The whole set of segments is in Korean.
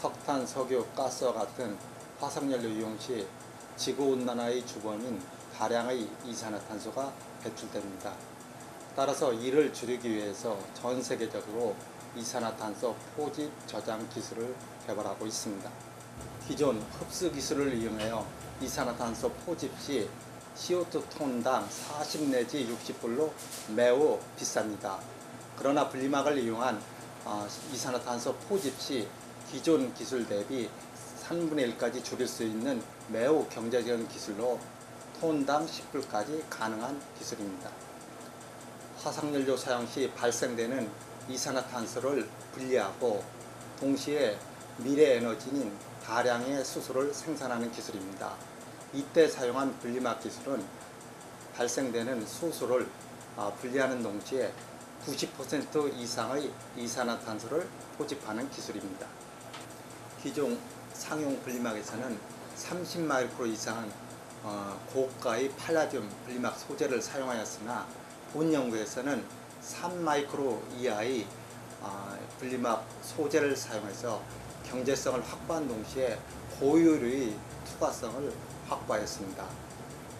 석탄, 석유, 가스와 같은 화석연료 이용 시 지구온난화의 주범인 다량의 이산화탄소가 배출됩니다. 따라서 이를 줄이기 위해서 전 세계적으로 이산화탄소 포집 저장 기술을 개발하고 있습니다. 기존 흡수 기술을 이용하여 이산화탄소 포집 시 CO2 톤당 40 내지 60불로 매우 비쌉니다. 그러나 분리막을 이용한 어, 이산화탄소 포집 시 기존 기술 대비 3분의 1까지 줄일 수 있는 매우 경제적인 기술로 톤당 10불까지 가능한 기술입니다. 화석연료 사용 시 발생되는 이산화탄소를 분리하고 동시에 미래 에너지인 다량의 수소를 생산하는 기술입니다. 이때 사용한 분리막 기술은 발생되는 수소를 아, 분리하는 동시에 90% 이상의 이산화탄소를 포집하는 기술입니다. 기존 상용 분리막에서는 30마이크로 이상 어, 고가의 팔라듐 분리막 소재를 사용하였으나 본 연구에서는 3마이크로 이하의 어, 분리막 소재를 사용해서 경제성을 확보한 동시에 고효율의 투과성을 확보하였습니다.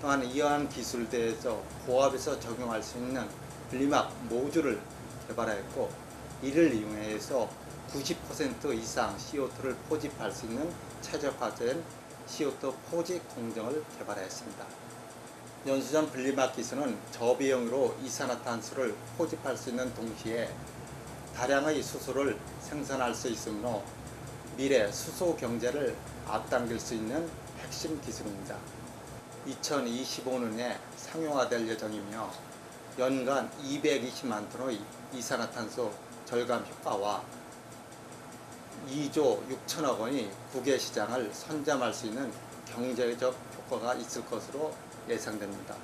또한 이러한 기술대에서 고압에서 적용할 수 있는 분리막 모듈을 개발하였고 이를 이용해서 90% 이상 CO2를 포집할 수 있는 최적화된 CO2 포집 공정을 개발하였습니다. 연수전 분리막 기술은 저비용으로 이산화탄소를 포집할 수 있는 동시에 다량의 수소를 생산할 수 있으므로 미래 수소 경제를 앞당길 수 있는 핵심 기술입니다. 2025년에 상용화될 예정이며 연간 220만 톤의 이산화탄소 절감 효과와 2조 6천억 원이 국외 시장을 선점할 수 있는 경제적 효과가 있을 것으로 예상됩니다.